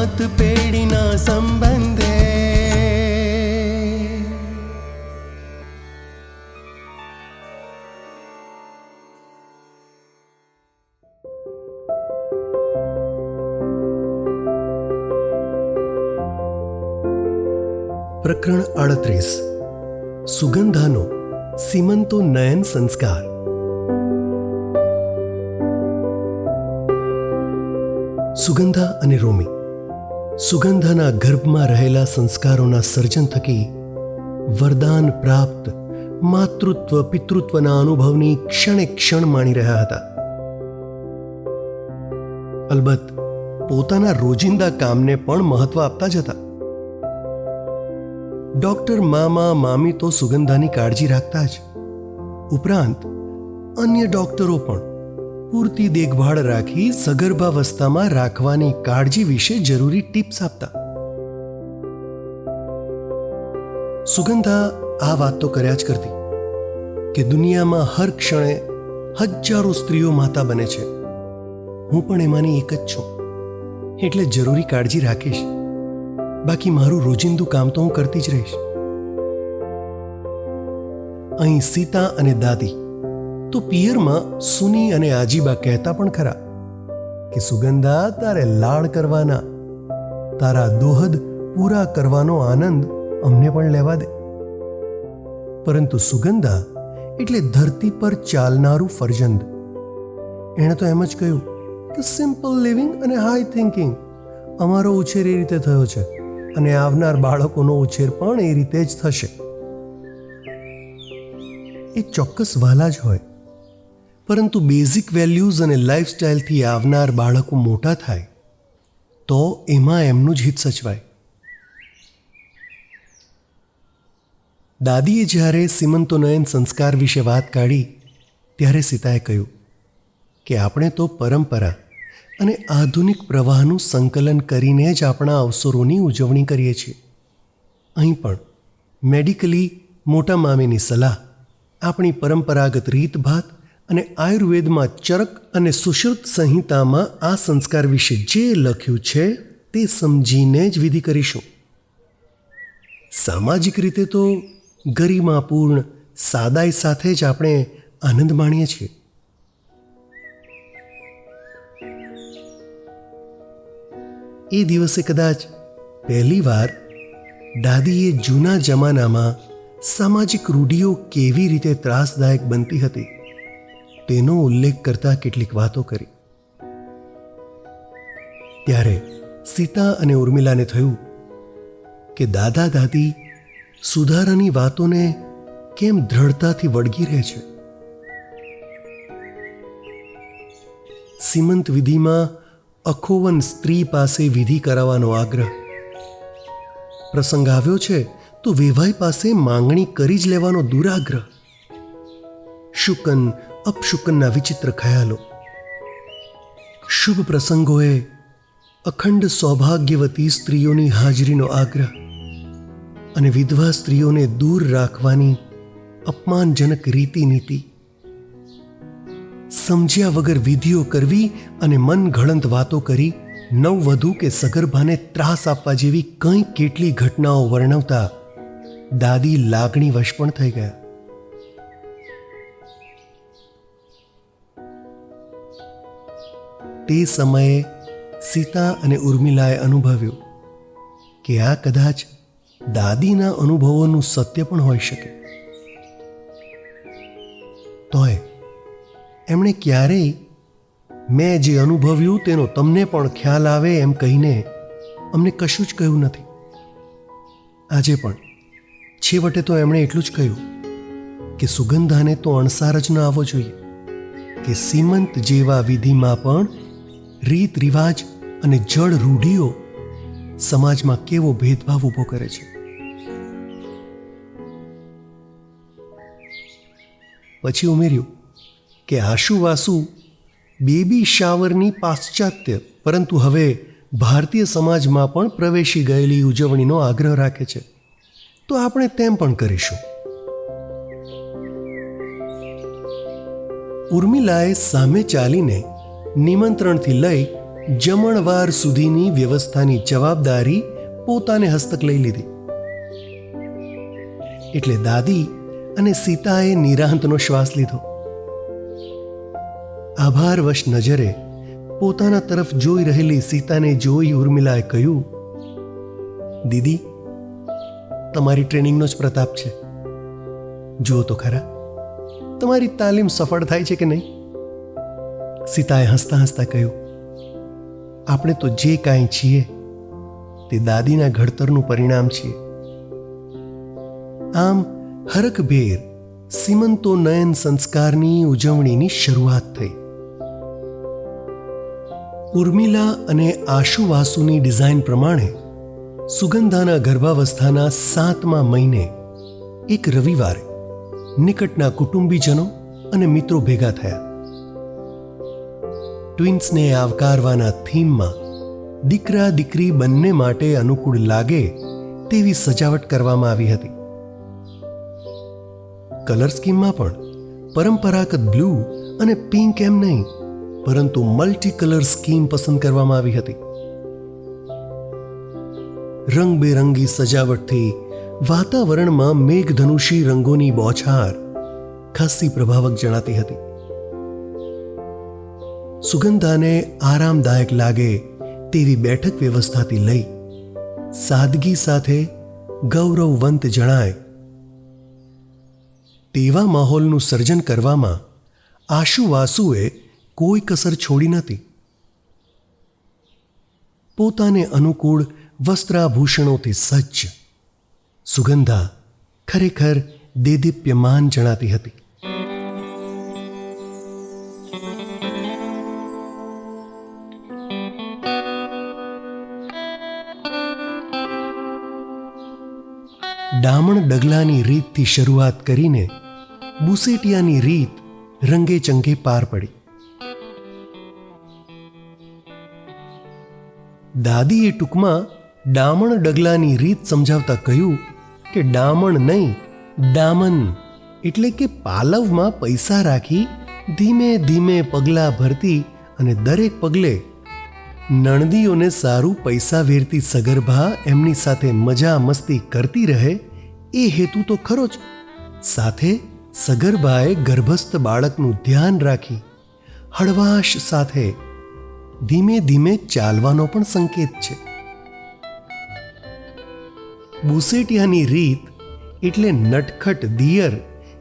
સાત પેઢીના સંબંધે પ્રકરણ અડત્રીસ સુગંધાનો સીમંતો નયન સંસ્કાર સુગંધા અને રોમી સુગંધાના ગર્ભમાં રહેલા સંસ્કારોના સર્જન થકી વરદાન પ્રાપ્ત માતૃત્વ, પિતૃત્વના અનુભવની ક્ષણે ક્ષણ માણી રહ્યા હતા. અલબત્ત, પોતાના રોજિંદા કામને પણ મહત્વ આપતા જ હતા. ડોક્ટર મામા, મામી તો સુગંધાની કાળજી રાખતા જ. ઉપરાંત, અન્ય ડોક્ટરો પણ પૂરતી દેખભાળ રાખી સગર્ભાવસ્થામાં રાખવાની કાળજી વિશે જરૂરી ટિપ્સ આપતા. સુગંધા આ વાત તો કર્યા જ કરતી કે દુનિયામાં હર ક્ષણે હજારો સ્ત્રીઓ માતા બને છે. હું પણ એમાંની એક જ છું. એટલે જરૂરી કાળજી રાખીશ. બાકી મારું રોજિંદુ કામ તો હું કરતી જ રહીશ. અહીં સીતા અને દાદી તો પિયરમાં સુની અને આજીબા કહેતા પણ ખરા કે, સુગંધા તારે લાડ કરવાના, તારા દોહદ પૂરા કરવાનો આનંદ અમને પણ લેવા દે. પરંતુ સુગંધા એટલે ધરતી પર ચાલનારું ફરજંદ. એણે તો એમ જ કહ્યું કે સિમ્પલ લિવિંગ અને હાઈ થિંકિંગ અમારો ઉછેર એ રીતે થયો છે અને આવનાર બાળકોનો ઉછેર પણ એ રીતે જ થશે. એ ચોક્કસ વાલા જ હોય. પરંતુ બેઝિક વેલ્યુઝ અને લાઇફસ્ટાઇલથી આવનાર બાળકો મોટા થાય, તો એમાં એમનું જ હિત સચવાય. દાદીએ જ્યારે સીમંતોનયન સંસ્કાર વિશે વાત કાઢી, ત્યારે સીતાએ કહ્યું કે આપણે તો પરંપરા અને આધુનિક પ્રવાહનું સંકલન કરીને જ આપણા અવસરોની ઉજવણી કરીએ છીએ. અહીં પણ મેડિકલી મોટા મામીની સલાહ, આપણી પરંપરાગત રીતભાત અને આયુર્વેદમાં ચરક અને સુશ્રુત સંહિતામાં આ સંસ્કાર વિશે જે લખ્યું છે તે સમજીને જ વિધિ કરીશું. સામાજિક રીતે તો ગરિમાપૂર્ણ, સાદાઈ સાથે જ આપણે આનંદ માણીએ છીએ. એ દિવસે કદાચ પહેલીવાર દાદીએ જૂના જમાનામાં સામાજિક રૂઢિઓ કેવી રીતે ત્રાસદાયક બનતી હતી? તેનો ઉલ્લેખ કરતા કેટલીક વાતો કરી. ત્યારે સીતા અને ઉર્મિલાને થયું કે દાદા દાદી સુધારાની વાતોને કેમ દ્રઢતાથી વળગી રહે છે? સીમંત વિધિમાં અખોવન સ્ત્રી પાસે વિધિ કરાવવાનો આગ્રહ. પ્રસંગ આવ્યો છે તો વેવાઈ પાસે માંગણી કરી જ લેવાનો દુરાગ્રહ. શુકન અપશુકનના વિચિત્ર ખ્યાલો. શુભ પ્રસંગોએ અખંડ સૌભાગ્યવતી સ્ત્રીઓની હાજરીનો આગ્રહ અને વિધવા સ્ત્રીઓને દૂર રાખવાની અપમાનજનક રીતિ નીતિ સમજ્યા વગર વિધિઓ કરવી અને મનઘડંત વાતો કરી નવવધુ કે સગર્ભાને ત્રાસ આપવા જેવી કંઈ કેટલી ઘટનાઓ વર્ણવતા દાદી લાગણી વશ પણ થઈ ગયા. તે સમયે સીતા અને ઉર્મિલાએ અનુભવ્યું કે આ કદાચ દાદીના અનુભવોનું સત્ય પણ હોઈ શકે. તોય એમણે ક્યારેય મેં જે અનુભવ્યું તેનો તમને પણ ખ્યાલ આવે એમ કહીને અમને કશું જ કહ્યું નથી. આજે પણ છેવટે તો એમણે એટલું જ કહ્યું કે સુગંધાને તો અણસાર જ ન આવવો જોઈએ, કે સીમંત જેવા વિધિમાં પણ રીત, રિવાજ અને જળ રૂઢિઓ સમાજમાં કેવો ભેદભાવ ઊભો કરે છે? પછી ઉમેર્યું કે આશુવાસુ બેબી શાવરની પાશ્ચાત્ય, પરંતુ હવે ભારતીય સમાજમાં પણ પ્રવેશી ગયેલી ઉજવણીનો આગ્રહ રાખે છે. તો આપણે તેમ પણ કરીશું. ઉર્મિલાએ સામે ચાલીને નિમંત્રણથી લઈ જમણવાર સુધીની વ્યવસ્થાની જવાબદારી પોતાને હસ્તક લઈ લીધી. એટલે દાદી અને સીતાએ નિરાંતનો શ્વાસ લીધો. આભારવશ નજરે પોતાના તરફ જોઈ રહેલી સીતાને જોઈ ઉર્મિલાએ કહ્યું, દીદી, તમારી ટ્રેનિંગનો જ પ્રતાપ છે. જુઓ તો ખરા, તમારી તાલીમ સફળ થાય છે કે નહીં? સીતાએ હસતા હસતા કહ્યું, આપણે તો જે કાંઈ છીએ, તે દાદીના ઘડતરનું પરિણામ છીએ. આમ હરકભેર સીમંતો નયન સંસ્કારની ઉજવણીની શરૂઆત થઈ. ઉર્મિલા અને આશુવાસુની ડિઝાઇન પ્રમાણે સુગંધાના ગર્ભાવસ્થાના સાતમા મહિને એક રવિવારે નિકટના કુટુંબીજનો અને મિત્રો ભેગા થયા. ટ્વિન્સને આવકારવાના થીમમાં દીકરા, દીકરી બંને માટે અનુકૂળ લાગે તેવી સજાવટ કરવામાં આવી હતી. કલર સ્કીમમાં પણ પરંપરાગત બ્લુ અને પિંક એમ નહીં, પરંતુ મલ્ટી કલર સ્કીમ પસંદ કરવામાં આવી હતી. રંગબેરંગી સજાવટથી વાતાવરણમાં મેઘધનુષી રંગોની બોછાર ખાસ્સી પ્રભાવક જણાતી હતી. સુગંધાને આરામદાયક લાગે તેવી બેઠક વ્યવસ્થાથી લઈ સાદગી સાથે ગૌરવવંત જણાય. તેવા માહોલનું સર્જન કરવામાં આશુવાસુએ કોઈ કસર છોડી નથી પોતાને અનુકૂળ વસ્ત્રાભૂષણોથી સજ્જ સુગંધા ખરેખર દેદીપ્યમાન જણાતી હતી. ડામણ ડગલાની રીતથી શરૂઆત કરીને બુસેટિયાની રીત રંગે ચંગે પાર પડી. દાદીએ ટૂંકમાં ડામણ ડગલાની રીત સમજાવતા કહ્યું કે ડામણ નહીં, ડામન એટલે કે પાલવમાં પૈસા રાખી ધીમે ધીમે પગલાં ભરતી અને દરેક પગલે નણદીઓને સારું પૈસા વેરતી સગર્ભા એમની સાથે મજા મસ્તી કરતી રહે એ હેતુ તો ખરો જ. સાથે સગર્ભાએ ગર્ભસ્થ બાળકનું ધ્યાન રાખી હળવાશ સાથે ધીમે ધીમે ચાલવાનો પણ સંકેત છે. બુસેટિયાની રીત એટલે નટખટ દિયર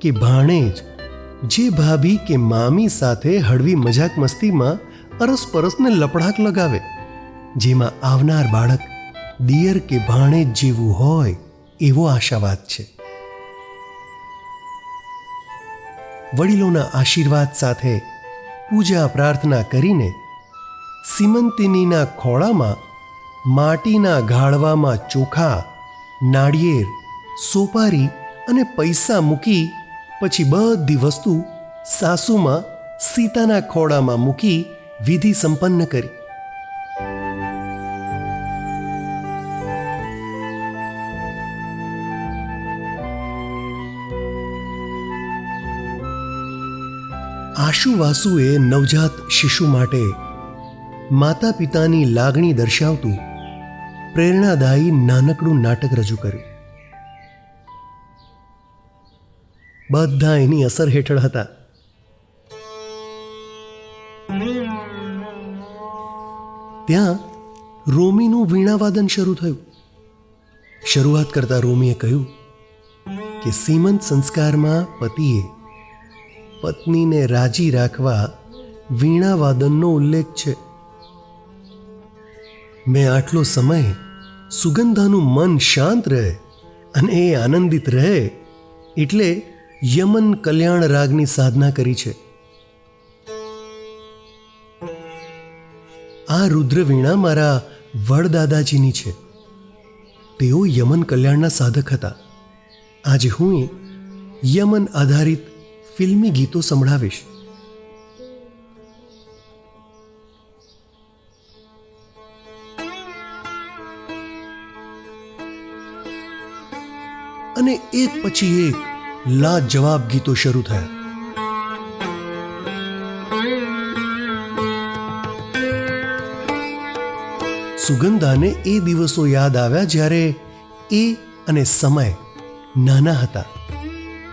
કે ભાણેજ, જે ભાભી કે મામી સાથે હળવી મજાક મસ્તીમાં અરસપરસને લપડાક લગાવે, જેમાં આવનાર બાળક દિયર કે ભાણેજ જેવું હોય એવો આશાવાદ છે. વડીલોના આશીર્વાદ સાથે પૂજા પ્રાર્થના કરીને સિમંતિનીના ખોળામાં માટીના ગાળવામાં ચોખા, નાળિયેર, સોપારી અને પૈસા મૂકી પછી બધી વસ્તુ સાસુમાં સીતાના ખોળામાં મૂકી વિધિ સંપન્ન કરી. આશુવાસુએ નવજાત શિશુ માટે માતા પિતાની લાગણી દર્શાવતું પ્રેરણાદાયી નાનકડું નાટક રજૂ કર્યું. બધા એની અસર હેઠળ હતા. ત્યાં રોમીનું વીણાવાદન શરૂ થયું. શરૂઆત કરતા રોમીએ કહ્યું કે, સીમંત સંસ્કારમાં પતિએ પત્નીને રાજી રાખવા વીણાવાદનનો ઉલ્લેખ છે. મેં આટલો સમય સુગંધાનું મન શાંત રહે અને એ આનંદિત રહે એટલે યમન કલ્યાણ રાગની સાધના કરી છે. આ રુદ્રવીણા મારા વડદાદાજીની છે. તેઓ યમન કલ્યાણના સાધક હતા. આજે હું યમન આધારિત ફિલ્મી ગીતો સંભળાવીશ. અને એક પછી એક લાજવાબ ગીતો શરૂ થયા. સુગંધાને એ દિવસો યાદ આવ્યા જ્યારે એ અને સમય નાના હતા.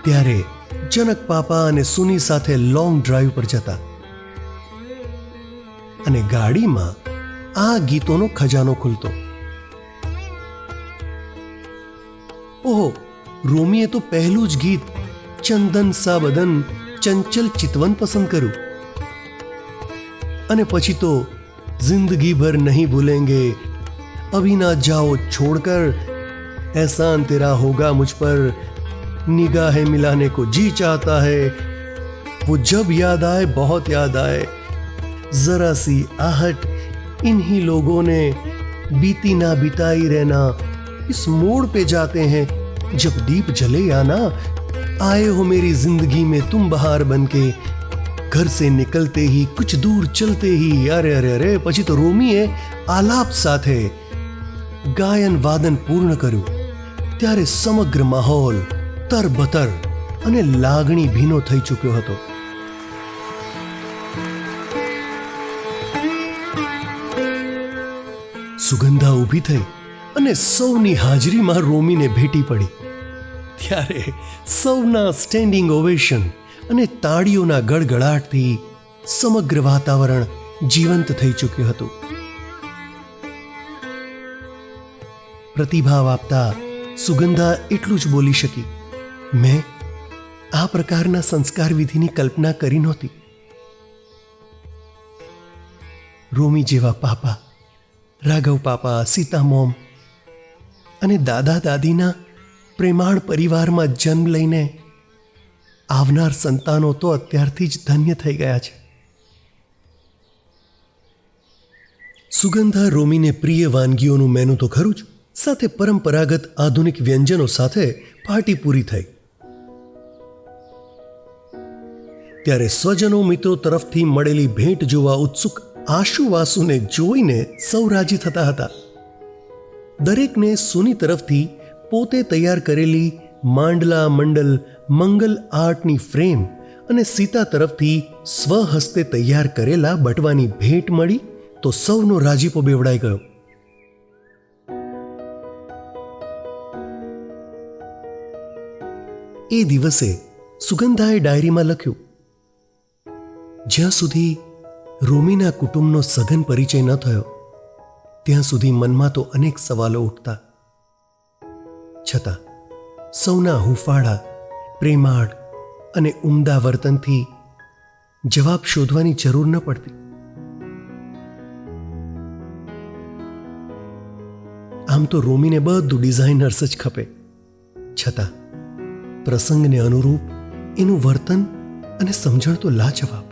ત્યારે જનક પાપા અને સુની સાથે લોંગ ડ્રાઈવ પર જતા. અને ગાડીમાં આ ગીતોનો ખજાનો ખુલતો. ઓહો, રોમીએ તો પહેલું જ ગીત ચંદન સાબદન ચંચલ ચિતવન પસંદ કર્યું. અને પછી તો જિંદગી ભર નહીં ભૂલેંગે અભિના જાઓ છોડકર, એહસાન તેરા હોગા મુજ પર निगाहें मिलाने को जी चाहता है वो जब याद आए बहुत याद आए जरा सी आहट इन्हीं लोगों ने बीती ना बिताई रहना इस मोड़ पे जाते हैं जब दीप जले या ना आए हो मेरी जिंदगी में तुम बहार बन के घर से निकलते ही कुछ दूर चलते ही अरे अरे अरे પછી તો રોમીએ આલાપ સાથે ગાયન વાદન પૂર્ણ કર્યું ત્યારે સમગ્ર માહોલ તરબતર અને લાગણી ભીનો થઈ ચૂક્યો હતો. સુગંધા ઊભી થઈ અને સૌની હાજરીમાં રોમીને ભેટી પડી. ત્યારે સૌના સ્ટેન્ડિંગ ઓવેશન અને તાળીઓના ગડગડાટથી સમગ્ર વાતાવરણ જીવંત થઈ ચૂક્યું હતું. પ્રતિભાવ આપતા સુગંધા એટલું જ બોલી શકી. મેં આ પ્રકારના સંસ્કાર વિધિની કલ્પના કરી નહોતી. રોમી જેવા papa, Raghav papa Sita mom અને દાદા દાદીના પ્રેમાળ પરિવારમાં જન્મ લઈને આવનાર સંતાનો તો અત્યારથી જ ધન્ય થઈ ગયા છે. સુગંધા રોમીને પ્રિય વાનગીઓનું મેનુ તો ખરું જ, સાથે પરંપરાગત આધુનિક વ્યંજનો સાથે પાર્ટી પૂરી થઈ. ત્યારે સ્વજનો મિત્રો તરફથી મળેલી ભેટ જોવા ઉત્સુક આશુવાસુને જોઈને સૌ રાજી થતા હતા. દરેકને સુની તરફથી પોતે તૈયાર કરેલી માંડલા મંડલ મંગલ આર્ટની ફ્રેમ અને સીતા તરફથી સ્વહસ્તે તૈયાર કરેલા બટવાની ભેટ મળી તો સૌનો રાજીપો બેવડાઈ ગયો. એ દિવસે સુગંધાએ ડાયરીમાં લખ્યું જ્યાં સુધી રોમીના કુટુંબનો સઘન પરિચય ન થયો, ત્યાં સુધી મનમાં તો અનેક સવાલો ઉઠતા. છતાં સૌના હુંફાળા, પ્રેમાળ અને ઉમદા વર્તનથી જવાબ શોધવાની જરૂર ન પડતી. આમ તો રોમીને બધું ડિઝાઇનર્સ જ ખપે. છતાં પ્રસંગને અનુરૂપ એનું વર્તન અને સમજણ તો લાજવાબ.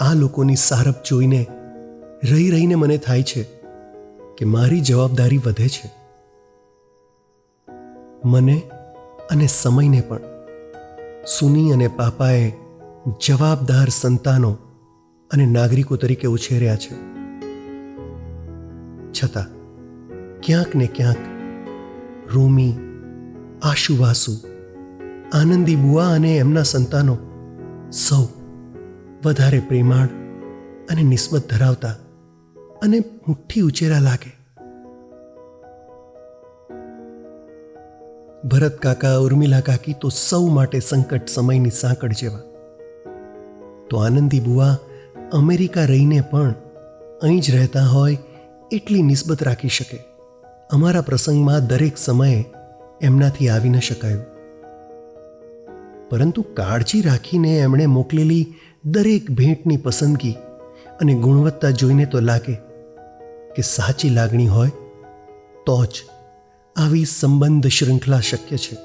આ લોકોની સારપ જોઈને રહી રહીને મને થાય છે કે મારી જવાબદારી વધે છે. મને અને સમયને પણ સુની અને પાપાએ જવાબદાર સંતાનો અને નાગરિકો તરીકે ઉછેર્યા છે. છતાં ક્યાંક ને ક્યાંક રોમી, આશુવાસુ, આનંદી બુઆ અને એમના સંતાનો સૌ વધારે પ્રેમાળ અને નિસ્બત ધરાવતા અને મુઠ્ઠી ઉચેરા લાગે. ભરત કાકા, ઉર્મિલા કાકી તો સૌ માટે સંકટ સમયની સાંકળ જેવા. તો આનંદી બુવા અમેરિકા રહીને પણ અહીં જ રહેતા હોય એટલી નિસ્બત રાખી શકે. અમારા પ્રસંગમાં દરેક સમયે એમનાથી આવી ન શકાયું. પરંતુ કાળજી રાખીને એમણે મોકલેલી દરેક ભેટની પસંદગી અને ગુણવત્તા જોઈને તો લાગે કે સાચી લાગણી હોય તો જ આવી સંબંધ શૃંખલા શક્ય છે.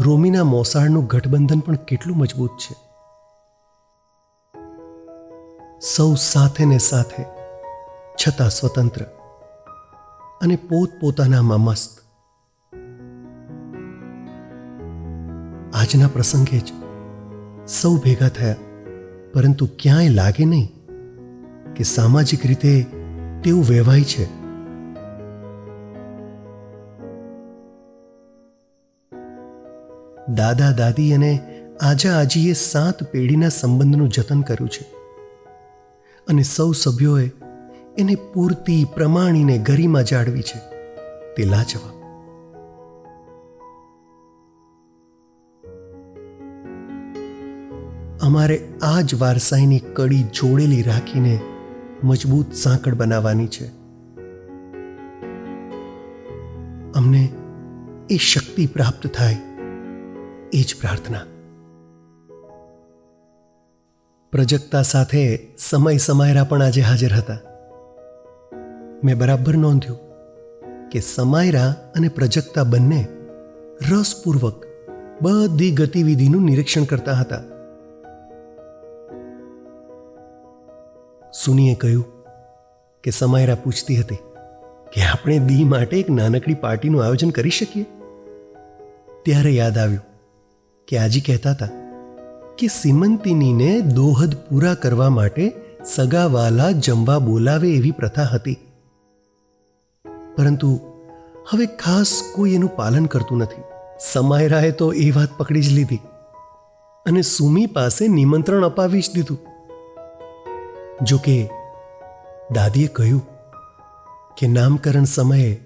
રોમીના મોસાળનું ગઠબંધન પણ કેટલું મજબૂત છે. સૌ સાથે ને સાથે છતાં સ્વતંત્ર અને પોતપોતાનામાં મસ્ત. આજના પ્રસંગે જ સૌ ભેગા થયા. પરંતુ ક્યાંય લાગે નહીં કે સામાજિક રીતે તેવું વહેવાય છે. દાદા, દાદી અને આજા, આજીએ સાત પેઢીના સંબંધનું જતન કર્યું છે. અને સૌ સભ્યોએ એને પૂરતી પ્રમાણીને ગરિમા જાળવી છે. તે લાજવાબ. અમારે આ જ વારસાઈની કડી જોડેલી રાખીને મજબૂત સાંકળ બનાવવાની છે. અમને એ શક્તિ પ્રાપ્ત થાય એ જ પ્રાર્થના. પ્રજક્તા સાથે સમય સમાયરા પણ આજે હાજર હતા. મેં બરાબર નોંધ્યું કે સમાયરા અને પ્રજક્તા બંને રસપૂર્વક બધી ગતિવિધિનું નિરીક્ષણ કરતા હતા. સુનીએ કહ્યું કે સમાયરા પૂછતી હતી કે આપણે દી માટે એક નાનકડી પાર્ટીનું આયોજન કરી શકીએ? ત્યારે યાદ આવ્યું કે આજી કહેતા હતા કે સિમંતિનીને દોહદ પૂરા કરવા માટે સગાવાલા જમવા બોલાવે એવી પ્રથા હતી. પરંતુ હવે ખાસ કોઈ એનું પાલન કરતું નથી. સમાયરાએ તો એ વાત પકડી જ લીધી અને સુમી પાસે નિમંત્રણ અપાવી જ દીધું. જોકે દાદીએ કહ્યું કે નામકરણ સમયે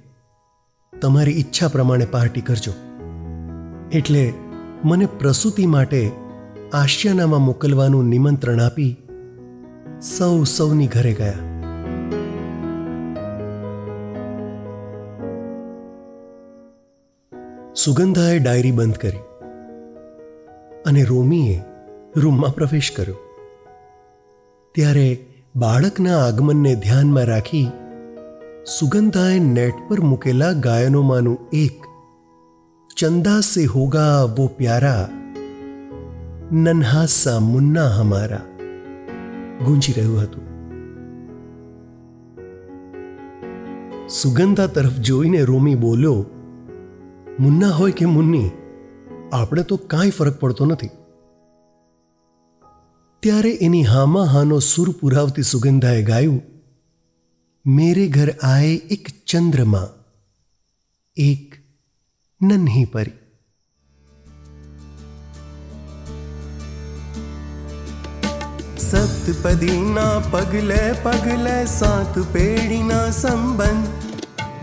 તમારી ઈચ્છા પ્રમાણે પાર્ટી કરજો. એટલે મને પ્રસૂતિ માટે આશિયાનામાં મોકલવાનું નિમંત્રણ આપી સૌ સૌની ઘરે ગયા. સુગંધાએ ડાયરી બંધ કરી અને રોમીએ રૂમમાં પ્રવેશ કર્યો. ત્યારે બાળકના આગમનને ધ્યાનમાં રાખી સુગંધાએ નેટ પર મૂકેલા ગાયનોમાંનું એક, ચંદા સે હોગા વો પ્યારા, નન્હા સા મુન્ના હમારા, ગુંજી રહ્યું હતું. સુગંધા તરફ જોઈને રોમી બોલ્યો, મુન્ના હોય કે મુન્ની, આપણે તો કાંઈ ફરક પડતો નથી. ત્યારે એની હામાં હાનો સુર પુરાવતી સુગંધાએ ગાયું, મેરે ઘર આએ એક ચંદ્રમાં, એક નન્હી પરી. સપ્તપદીના પગલે પગલે સાત પેઢીના સંબંધ,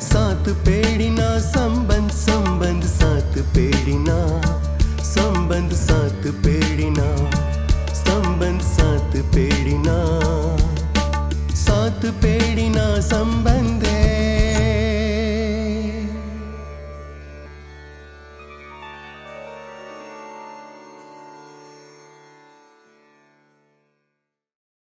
સાત પેઢીના સંબંધ સંબંધ સાત પેઢીના, સંબંધ સાત பேடினா சாத்து பேடினா சம்பந்த